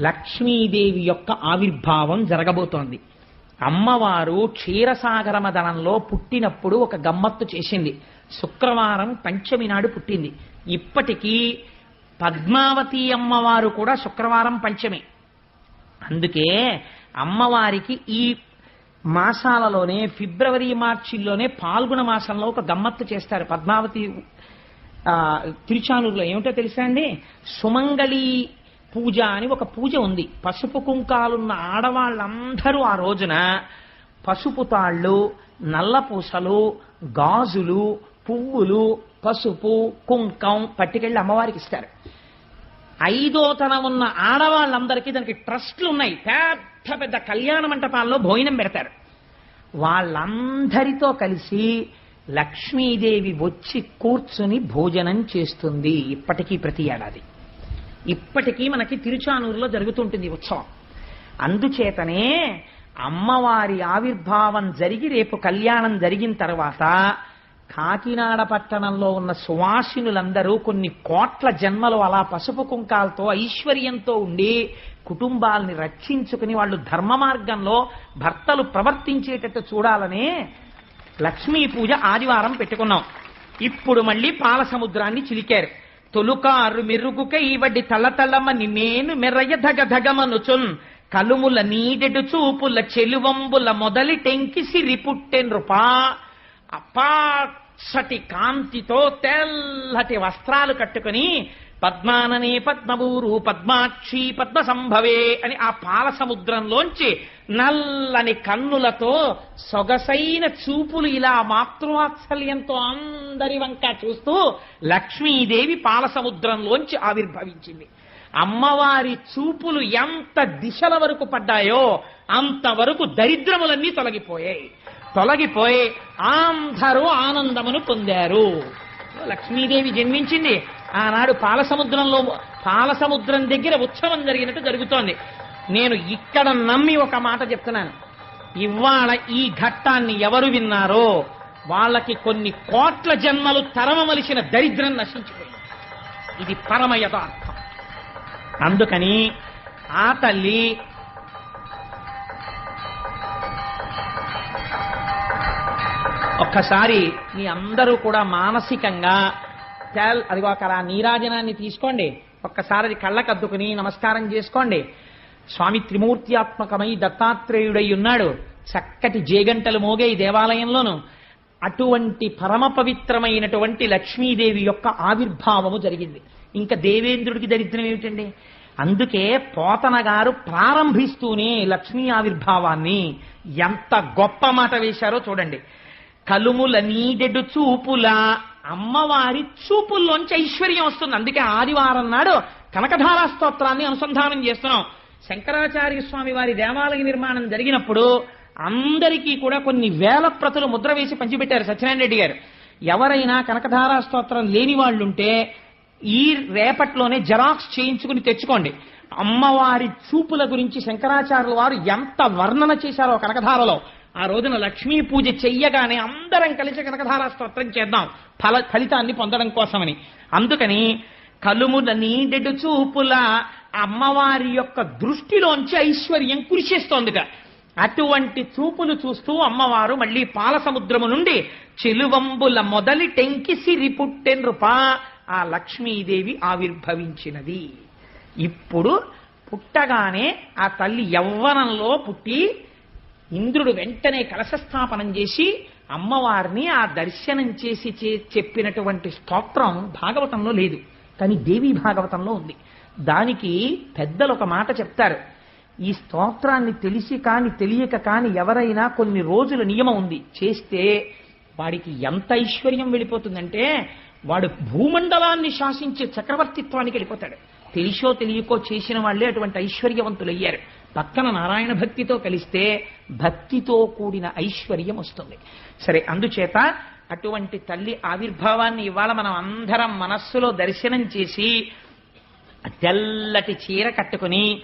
లక్ష్మీదేవి యొక్క ఆవిర్భావం జరగబోతోంది. అమ్మవారు క్షీరసాగర మదనంలో పుట్టినప్పుడు ఒక గమ్మత్తు చేసింది. శుక్రవారం పంచమి నాడు పుట్టింది. ఇప్పటికీ పద్మావతి అమ్మవారు కూడా శుక్రవారం పంచమి. అందుకే అమ్మవారికి ఈ మాసాలలోనే ఫిబ్రవరి మార్చిల్లోనే పాల్గొన మాసంలో ఒక గమ్మత్తు చేస్తారు. పద్మావతి తిరుచానూరులో ఏమిటో తెలుసా అండి? సుమంగళి పూజ అని ఒక పూజ ఉంది. పసుపు కుంకాలున్న ఆడవాళ్ళందరూ ఆ రోజున పసుపు తాళ్ళు నల్లపూసలు గాజులు పువ్వులు పసుపు కుంకం పట్టుకెళ్ళి అమ్మవారికి ఇస్తారు. ఐదో తన ఉన్న ఆడవాళ్ళందరికీ దానికి ట్రస్ట్లు ఉన్నాయి పెద్ద పెద్ద కళ్యాణ మంటపాల్లో భోజనం పెడతారు. వాళ్ళందరితో కలిసి లక్ష్మీదేవి వచ్చి కూర్చుని భోజనం చేస్తుంది. ఇప్పటికీ ప్రతి ఏడాది. ఇప్పటికీ మనకి తిరుచానూరులో జరుగుతుంటుంది ఉత్సవం. అందుచేతనే అమ్మవారి ఆవిర్భావం జరిగి రేపు కళ్యాణం జరిగిన తర్వాత కాకినాడ పట్టణంలో ఉన్న సువాసినులందరూ కొన్ని కోట్ల జన్మలు అలా పసుపు కుంకాలతో ఐశ్వర్యంతో ఉండి కుటుంబాల్ని రక్షించుకుని వాళ్ళు ధర్మ మార్గంలో భర్తలు ప్రవర్తించేటట్టు చూడాలని లక్ష్మీ పూజ ఆదివారం పెట్టుకున్నాం. ఇప్పుడు మళ్ళీ పాల సముద్రాన్ని చిలికారు. తొలుకారు మెరుగుకై వడ్డి తలతలమని నేను మెరయ ధగ ధగమనుచున్ కలుముల నీడెడు చూపుల చెలువంబుల మొదలి టెంకి సిరి పుట్టెన్రుపా అపాసటి కాంతితో తెల్లటి వస్త్రాలు కట్టుకుని పద్మాననే పద్మబూరు పద్మాక్షి పద్మ సంభవే అని ఆ పాల సముద్రంలోంచి నల్లని కన్నులతో సొగసైన చూపులు ఇలా మాతృవాత్సల్యంతో అందరి వంక చూస్తూ లక్ష్మీదేవి పాల సముద్రంలోంచి ఆవిర్భవించింది. అమ్మవారి చూపులు ఎంత దిశల వరకు పడ్డాయో అంతవరకు దరిద్రములన్నీ తొలగిపోయాయి. తొలగిపోయి అందరూ ఆనందమును పొందారు. లక్ష్మీదేవి జన్మించింది ఆనాడు పాలసముద్రంలో పాలసముద్రం దగ్గర ఉత్సవం జరిగినట్టు జరుగుతోంది. నేను ఇక్కడ నమ్మి ఒక మాట చెప్తున్నాను. ఇవాళ ఈ ఘట్టాన్ని ఎవరు విన్నారో వాళ్ళకి కొన్ని కోట్ల జన్మలు తరమవలసిన దరిద్రం నశించిపోయింది. ఇది పరమ యథార్థం అందుకని ఆ తల్లి ఒక్కసారి మీ అందరూ కూడా మానసికంగా క్యాల్ అదిగో అక్కడ ఆ నీరాజనాన్ని తీసుకోండి. ఒక్కసారి అది కళ్ళకద్దుకుని నమస్కారం చేసుకోండి. స్వామి త్రిమూర్త్యాత్మకమై దత్తాత్రేయుడై ఉన్నాడు. చక్కటి జేగంటలు మోగే ఈ దేవాలయంలోను. అటువంటి పరమ పవిత్రమైనటువంటి లక్ష్మీదేవి యొక్క ఆవిర్భావము జరిగింది. ఇంకా దేవేంద్రుడికి దరిద్రం ఏమిటండి? అందుకే పోతన గారు ప్రారంభిస్తూనే లక్ష్మీ ఆవిర్భావాన్ని ఎంత గొప్ప మాట వేశారో చూడండి. కలుముల నీడెడు చూపుల అమ్మవారి చూపుల్లోంచి ఐశ్వర్యం వస్తుంది. అందుకే ఆదివారం నాడు కనకధారా స్తోత్రాన్ని అనుసంధానం చేస్తున్నాం. శంకరాచార్య స్వామి వారి దేవాలయ నిర్మాణం జరిగినప్పుడు అందరికీ కూడా కొన్ని వేల ప్రతులు ముద్ర వేసి పంచిపెట్టారు సత్యనారాయణ రెడ్డి గారు. ఎవరైనా కనకధారా స్తోత్రం లేని వాళ్ళుంటే ఈ రేపట్లోనే జెరాక్స్ చేయించుకుని తెచ్చుకోండి. అమ్మవారి చూపుల గురించి శంకరాచార్యుల వారు ఎంత వర్ణన చేశారో కనకధారలో. ఆ రోజున లక్ష్మీ పూజ చెయ్యగానే అందరం కలిసి కనకధారా స్తోత్రం చేద్దాం. ఫల ఫలితాన్ని పొందడం కోసమని. అందుకని కలుముల నీడెడు చూపుల అమ్మవారి యొక్క దృష్టిలోంచి ఐశ్వర్యం కురిసేస్తోందిట. అటువంటి చూపులు చూస్తూ అమ్మవారు మళ్ళీ పాల సముద్రము నుండి చెలువంబుల మొదలి టెంకి సిరి పుట్టెన్రుపా ఆ లక్ష్మీదేవి ఆవిర్భవించినది. ఇప్పుడు పుట్టగానే ఆ తల్లి యవ్వనంలో పుట్టి ఇంద్రుడు వెంటనే కలశస్థాపనం చేసి అమ్మవారిని ఆ దర్శనం చేసి చెప్పినటువంటి స్తోత్రం భాగవతంలో లేదు. కానీ దేవీ భాగవతంలో ఉంది. దానికి పెద్దలు ఒక మాట చెప్తారు. ఈ స్తోత్రాన్ని తెలిసి కాని తెలియక కాని ఎవరైనా కొన్ని రోజుల నియమం ఉంది. చేస్తే వాడికి ఎంత ఐశ్వర్యం వెళ్ళిపోతుందంటే వాడు భూమండలాన్ని శాసించే చక్రవర్తిత్వానికి వెళ్ళిపోతాడు. తెలిసో తెలియకో చేసిన వాళ్ళే అటువంటి ఐశ్వర్యవంతులయ్యారు. పక్కన నారాయణ భక్తితో కలిస్తే భక్తితో కూడిన ఐశ్వర్యం వస్తుంది. సరే అందుచేత అటువంటి తల్లి ఆవిర్భావాన్ని ఇవాళ మనం అందరం మనస్సులో దర్శనం చేసి తెల్లటి చీర కట్టుకుని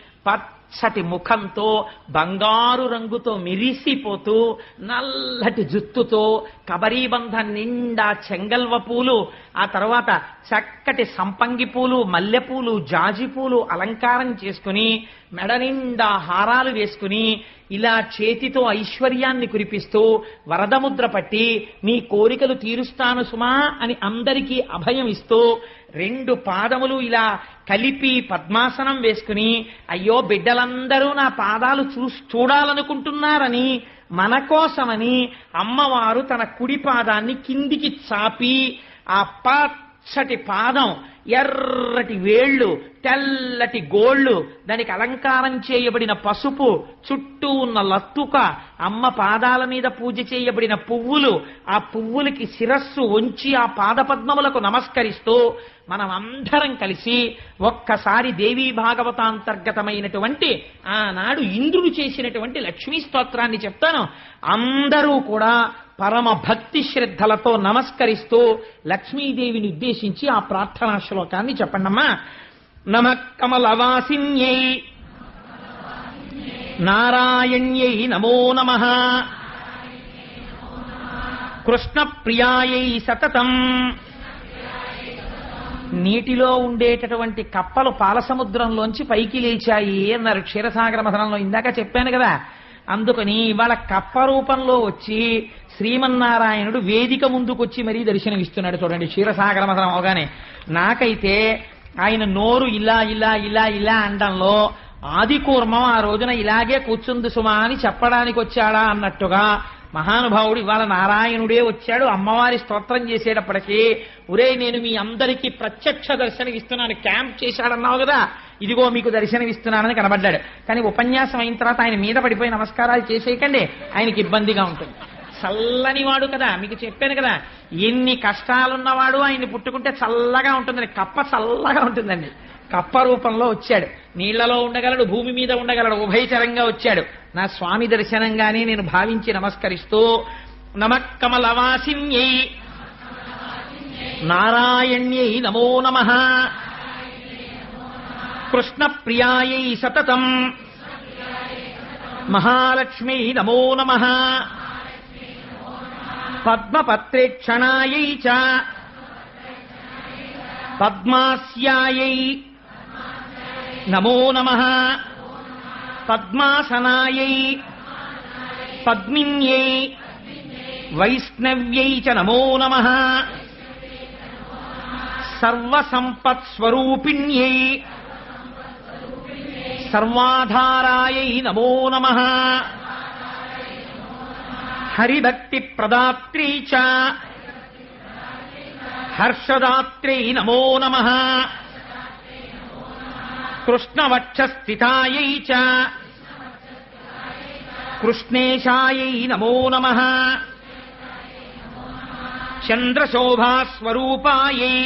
పచ్చటి ముఖంతో బంగారు రంగుతో మిరిసిపోతూ నల్లటి జుత్తుతో కబరీబంధ నిండా చెంగల్వ పూలు ఆ తర్వాత చక్కటి సంపంగి పూలు మల్లెపూలు జాజి పూలు అలంకారం చేసుకుని మెడ నిండా హారాలు వేసుకుని ఇలా చేతితో ఐశ్వర్యాన్ని కురిపిస్తూ వరదముద్ర పట్టి మీ కోరికలు తీరుస్తాను సుమా అని అందరికీ అభయం ఇస్తూ రెండు పాదములు ఇలా కలిపి పద్మాసనం వేసుకుని అయ్యో బిడ్డలందరూ నా పాదాలు చూ చూడాలనుకుంటున్నారని మన కోసమని అమ్మవారు తన కుడి పాదాన్ని కిందికి చాపి ఆ పచ్చటి పాదం ఎర్రటి వేళ్ళు తెల్లటి గోళ్ళు దానికి అలంకారం చేయబడిన పసుపు చుట్టూ ఉన్న లత్తుక అమ్మ పాదాల మీద పూజ చేయబడిన పువ్వులు ఆ పువ్వులకి శిరస్సు ఉంచి ఆ పాదపద్మములకు నమస్కరిస్తూ మనం అందరం కలిసి ఒక్కసారి దేవీ భాగవతాంతర్గతమైనటువంటి ఆనాడు ఇంద్రుడు చేసినటువంటి లక్ష్మీ స్తోత్రాన్ని చెప్తాను. అందరూ కూడా పరమ భక్తి శ్రద్ధలతో నమస్కరిస్తూ లక్ష్మీదేవిని ఉద్దేశించి ఆ ప్రార్థనా శ్లోకాన్ని చెప్పండమ్మా. నమ కమలవాసిన్యై. నారాయణ్యై నమో నమ. కృష్ణ ప్రియాయై సతతం. నీటిలో ఉండేటటువంటి కప్పలు పాలసముద్రంలోంచి పైకి లేచాయి అన్నారు క్షీరసాగర మథనంలో. ఇందాక చెప్పాను కదా అందుకని ఇవాళ కప్ప రూపంలో వచ్చి శ్రీమన్నారాయణుడు వేదిక ముందుకొచ్చి మరీ దర్శనమిస్తున్నాడు చూడండి. క్షీరసాగర మథనం అవగానే. నాకైతే ఆయన నోరు ఇలా ఇలా ఇలా ఇలా అనడంలో ఆది కూర్మం ఆ రోజున ఇలాగే కూర్చుంది సుమా అని చెప్పడానికి వచ్చాడా అన్నట్టుగా మహానుభావుడు ఇవాళ నారాయణుడే వచ్చాడు. అమ్మవారి స్తోత్రం చేసేటప్పటికీ ఒరే నేను మీ అందరికీ ప్రత్యక్ష దర్శనం ఇస్తున్నాను. క్యాంప్ చేశాడన్నావు కదా? ఇదిగో మీకు దర్శనం ఇస్తున్నానని కనబడ్డాడు. కానీ ఉపన్యాసం అయిన తర్వాత ఆయన మీద పడిపోయి నమస్కారాలు చేసేయకండి. ఆయనకి ఇబ్బందిగా ఉంటుంది. చల్లని వాడు కదా. మీకు చెప్పాను కదా. ఎన్ని కష్టాలున్నవాడు ఆయన్ని పుట్టుకుంటే చల్లగా ఉంటుందని కప్ప చల్లగా ఉంటుందండి. కప్ప రూపంలో వచ్చాడు. నీళ్ళలో ఉండగలడు భూమి మీద ఉండగలడు ఉభయచరంగా వచ్చాడు. నా స్వామి దర్శనంగానే నేను భావించి నమస్కరిస్తూ నమకమలవాసిన్యై నారాయణ్యై నమో నమ. కృష్ణ ప్రియాయై సతతం. మహాలక్ష్మీ నమో నమ. పద్మపత్రేక్షణాయై చ. పద్మాస్యాయై. నమో నమ. పద్మాసనాయై. పద్మిన్యై. వైష్ణవ్యై చ నమో నమ. సర్వసంపత్స్వరూపిణ్యై. సర్వాధారాయై నమో నమ. హరిభక్తి ప్రదాత్రీ చ. హర్షదాత్రై నమో నమ. కృష్ణవక్షస్థితాయై చ. కృష్ణేశాయై నమో నమ చంద్రశోభాస్వరూపాయై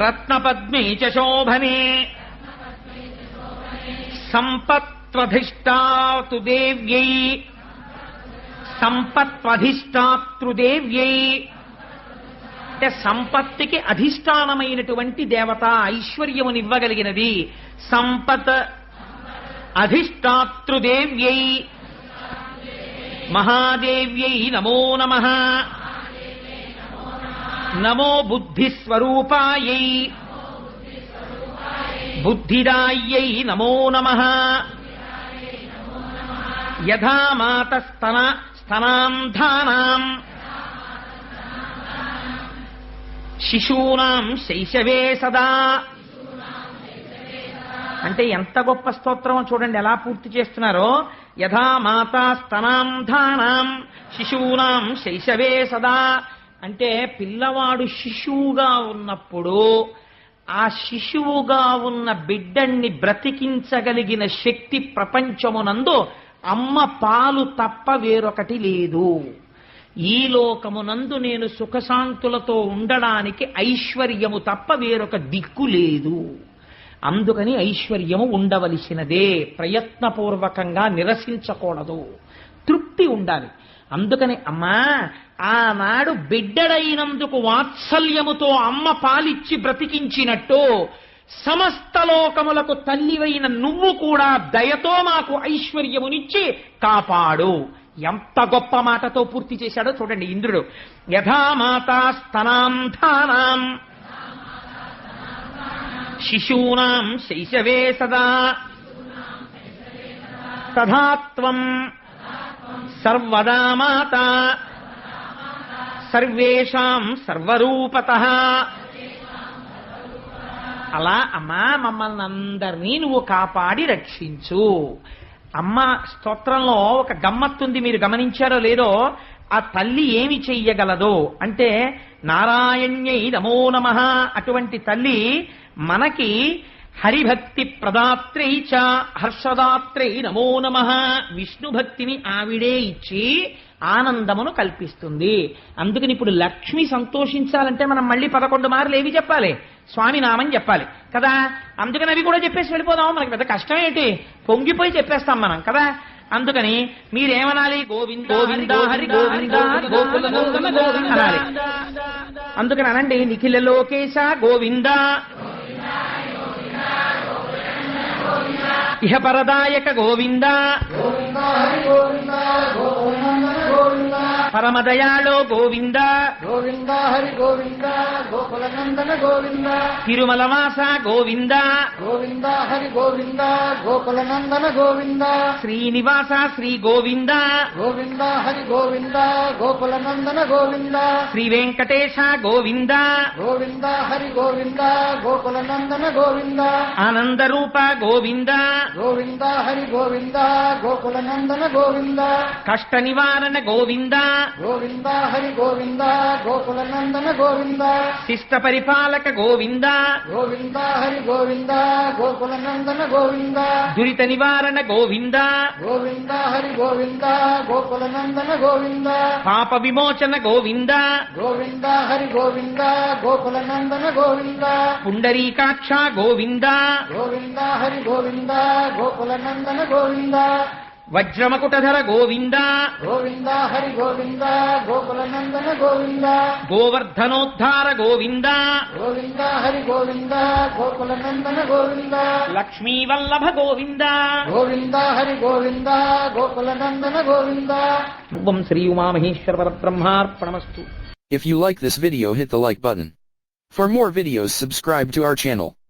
రత్నపద్మే చ శోభనే సంపత్వధిష్టాతు దేవ్యై సంపత్వధిష్టాతృదేవ్యై అంటే సంపత్తికి అధిష్టానమైనటువంటి దేవత ఐశ్వర్యమునివ్వగలిగినది. సంపత్ అధిష్టాతృదేవ్యై మహాదేవ్యై నమో నమ నమో బుద్ధిస్వరూపాయై బుద్ధిదాయ్యై నమో నమ యథా మాత స్తన స్తనాంధానాం శిశూనాం శైశవే సదా అంటే ఎంత గొప్ప స్తోత్రమో చూడండి ఎలా పూర్తి చేస్తున్నారో. యథా మాతా స్తనాంధానాం శిశూనాం శైశవే సదా. అంటే పిల్లవాడు శిశువుగా ఉన్నప్పుడు ఆ శిశువుగా ఉన్న బిడ్డన్ని బ్రతికించగలిగిన శక్తి ప్రపంచమునందు అమ్మ పాలు తప్ప వేరొకటి లేదు. ఈ లోకమునందు నేను సుఖశాంతులతో ఉండడానికి ఐశ్వర్యము తప్ప వేరొక దిక్కు లేదు. అందుకని ఐశ్వర్యము ఉండవలసినదే ప్రయత్నపూర్వకంగా నిరసించకూడదు. తృప్తి ఉండాలి. అందుకని అమ్మా ఆనాడు బిడ్డడైనందుకు వాత్సల్యముతో అమ్మ పాలిచ్చి బ్రతికించినట్టు సమస్త లోకములకు తల్లివైన నువ్వు కూడా దయతో మాకు ఐశ్వర్యమునిచ్చి కాపాడు. ఎంత గొప్ప మాటతో పూర్తి చేశాడో చూడండి ఇంద్రుడు. యథామాతా స్తనాంధానాం శిశూనాం శైశవే సదా తథాత్వం సర్వదా మాత సర్వేషాం సర్వరూపత అలా అమ్మా మమ్మల్ని అందరినీ నువ్వు కాపాడి రక్షించు. అమ్మ స్తోత్రంలో ఒక గమ్మత్తుంది మీరు గమనించారో లేదో ఆ తల్లి ఏమి చెయ్యగలదో అంటే నారాయణ్యై నమో నమ. అటువంటి తల్లి మనకి హరిభక్తి ప్రదాత్రై చ హర్షదాత్రై నమో నమ. విష్ణు భక్తిని ఆవిడే ఇచ్చి ఆనందమును కల్పిస్తుంది. అందుకని ఇప్పుడు లక్ష్మి సంతోషించాలంటే మనం మళ్ళీ పదకొండు మార్లు ఏవి చెప్పాలి? స్వామి నామని చెప్పాలి. కదా? అందుకని అవి కూడా చెప్పేసి వెళ్ళిపోదాం. మనకి పెద్ద కష్టం ఏంటి? పొంగిపోయి చెప్పేస్తాం మనం కదా? అందుకని మీరేమనాలి? గోవింద గోవింద హరి గోవింద గోకుల నందన గోవింద అనాలి. అందుకని అనండి నిఖిల లోకేశ గోవింద. ఇహ పరదాయక గోవింద. పరమదయాళో గోవింద. గోవింద హరి గోవింద గోకులనందన గోవింద. తిరుమలవాస గోవింద. గోవింద హరి గోవింద గోకులనందన గోవింద. శ్రీనివాస శ్రీ గోవింద. గోవింద హరి గోవింద గోకులనందన గోవింద. శ్రీ వెంకటేశ గోవింద. గోవింద హరి గోవింద గోకులనందన గోవింద. ఆనందరూప గోవింద. గోవింద హరి గోవింద గోకులనందన గోవింద. కష్ట నివారణ గోవింద. గోవింద హరి గోవింద గోకులనందన గోవింద. శిష్ట పరిపాలక గోవింద. గోవింద హరి గోవింద గోకులనందన గోవింద. దురిత నివారణ గోవింద. గోవింద హరి గోవింద గోకులనందన గోవింద. పాప విమోచన గోవింద. గోవింద హరి గోవింద గోకులనందన గోవింద. పుండరీకాక్ష గోవింద. గోవింద హరి గోవింద గోకులనందన గోవింద. వజ్రమకుటధర గోవింద గోవింద హరి గోవింద గోకులనందన గోవింద గోవర్ధనోద్ధార గోవింద గోవింద హరి గోవింద గోకులనందన గోవింద లక్ష్మీవల్లభ గోవింద గోవింద హరి గోవింద గోకులనందన గోవింద ఓం Shri Umamaheshwara పరబ్రహ్మార్పణమస్తు If you like this video hit the like button. For more videos subscribe to our channel.